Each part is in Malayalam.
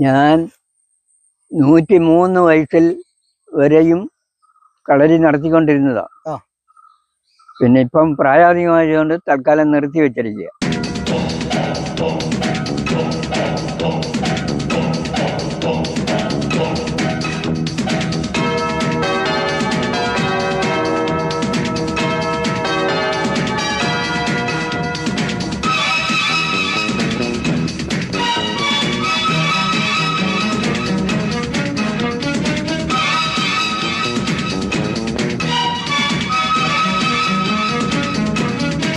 ഞാൻ നൂറ്റി മൂന്ന് വയസ്സിൽ വരെയും കളരി നടത്തിക്കൊണ്ടിരുന്നതാണ് പിന്നെ ഇപ്പം പ്രായാധികമായതുകൊണ്ട് തൽക്കാലം നിർത്തി വെച്ചിരിക്കുക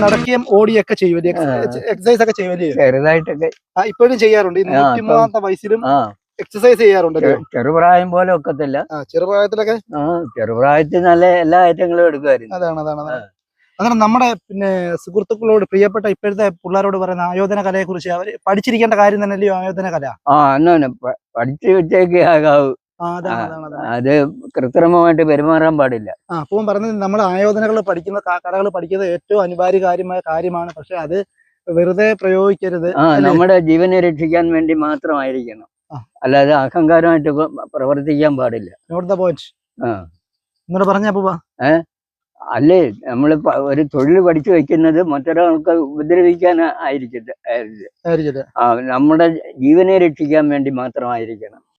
നടക്കുകയും ഓടിയൊക്കെ ചെയ്യുമല്ലേ ആ. എക്സസൈസ് ഒക്കെ ചെയ്യുമല്ലേ ചെറുതായിട്ടൊക്കെ. ഇപ്പോഴും ചെയ്യാറുണ്ട്. ഈ ആ, നൂറ്റി മൂന്നാമത്തെ വയസ്സിലും എക്സസൈസ് ചെയ്യാറുണ്ടല്ലോ ചെറുപ്രായം പോലെ ഒക്കത്തില്ല. ചെറുപ്രായത്തിലൊക്കെ? ചെറുപ്രായത്തിൽ നല്ല എല്ലാ ഐറ്റങ്ങളും എടുക്കുമായിരുന്നു. അതാണ് അതാണ് അങ്ങനെ നമ്മുടെ പിന്നെ സുഹൃത്തുക്കളോട് പ്രിയപ്പെട്ട ഇപ്പോഴത്തെ പിള്ളേരോട് പറയുന്ന ആയോധന കലയെ കുറിച്ച് അവർ പഠിച്ചിരിക്കേണ്ട കാര്യം തന്നെയല്ലയോ ആയോധന കല ആ അന്നെ പഠിച്ചു വെച്ചേക്ക് അത് കൃത്രിമമായിട്ട് പെരുമാറാൻ പാടില്ല. ആ അപ്പം പറഞ്ഞത് നമ്മൾ ആയോധനകൾ പഠിക്കുന്ന കലകൾ പഠിക്കുന്നത് ഏറ്റവും അനിവാര്യ കാര്യമായ കാര്യമാണ്. പക്ഷെ അത് വെറുതെ പ്രയോഗിക്കരുത് ആ നമ്മുടെ ജീവനെ രക്ഷിക്കാൻ വേണ്ടി മാത്രമായിരിക്കണം. അല്ലാതെ അഹങ്കാരമായിട്ട് പ്രവർത്തിക്കാൻ പാടില്ല. നോട്ട് ദ പോയിന്റ് ആ. എന്നോട് പറഞ്ഞ അപ്പൂപ്പ? അല്ലേ നമ്മൾ ഒരു തൊഴിൽ പഠിച്ചു വെക്കുന്നത് മറ്റൊരാൾക്ക് ഉപദ്രവിക്കാൻ. ആയിരിക്കട്ടെ ആ നമ്മുടെ ജീവനെ രക്ഷിക്കാൻ വേണ്ടി മാത്രമായിരിക്കണം.